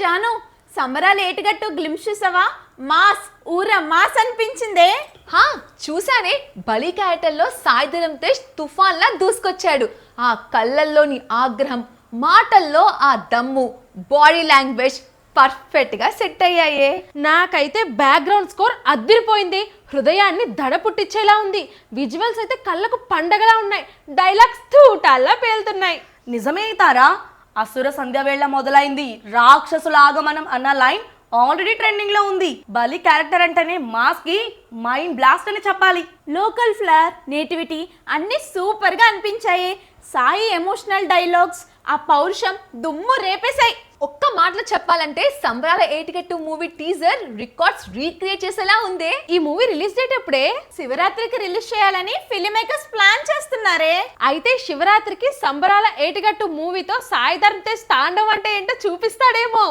జాను సంబరాలు ఏటుగట్టు గ్లిమ్స్ చూసావా? మాస్ ఊర మాస్ అనిపించిందే. హా చూసానే బలి క్యారెక్టర్లో సాయిధరం తేజ్ తుఫాన్లా దూసుకొచ్చాడు. ఆ కళ్ళల్లోని ఆగ్రహం మాటల్లో ఆ దమ్ము బాడీ లాంగ్వేజ్ పర్ఫెక్ట్గా సెట్ అయ్యాయే. నాకైతే బ్యాక్గ్రౌండ్ స్కోర్ అద్దిరిపోయింది. హృదయాన్ని దడ పుట్టించేలా ఉంది. విజువల్స్ అయితే కళ్ళకు పండగలా ఉన్నాయి. డైలాగ్స్ తూటాల్లా పేలుతున్నాయి. నిజమే తారా. అసుర సంధ్యవేళ మొదలైంది. రాక్షసుల ఆగమనం అన్న లైన్ ఆల్రెడీ ట్రెండింగ్లో ఉంది. బలి క్యారెక్టర్ అంటేనే మాస్కి మైండ్ బ్లాస్ట్ అని చెప్పాలి. లోకల్ ఫ్లర్ నేటివిటీ అన్నీ సూపర్గా అనిపించాయి. సాయి ఎమోషనల్ డైలాగ్స్ ఆ పౌరుషం దుమ్ము రేపేశాయి. ఒక్క మాటలో చెప్పాలంటే Sambarala Yetigattu movie teaser records recreate చేసేలా ఉందే. ఈ మూవీ రిలీజ్ డేట్ ఎప్పుడే శివరాత్రికి రిలీజ్ చేయాలని ఫిల్మ్ మేకర్స్ ప్లాన్ చేస్తున్నారే. అయితే శివరాత్రికి సంబరాల ఏటిగట్టు మూవీతో సాయి ధరమ్ తేజ్ తాండవం అంటే ఏంటో చూపిస్తాడేమో.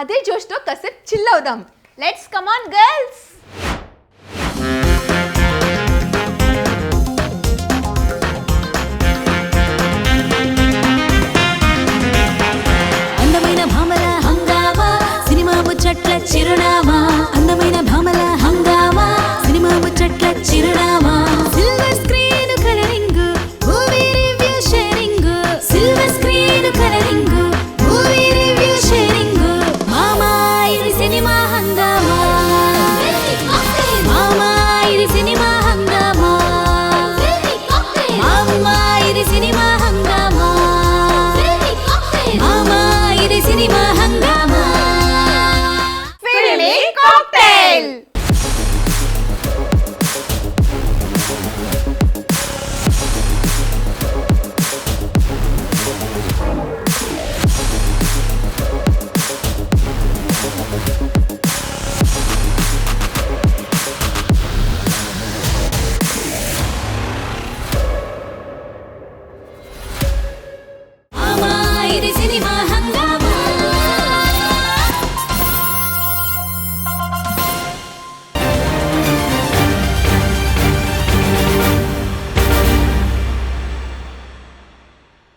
అదే జోష్తో కాసేపు చిల్ అవుదాం. Let's come on girls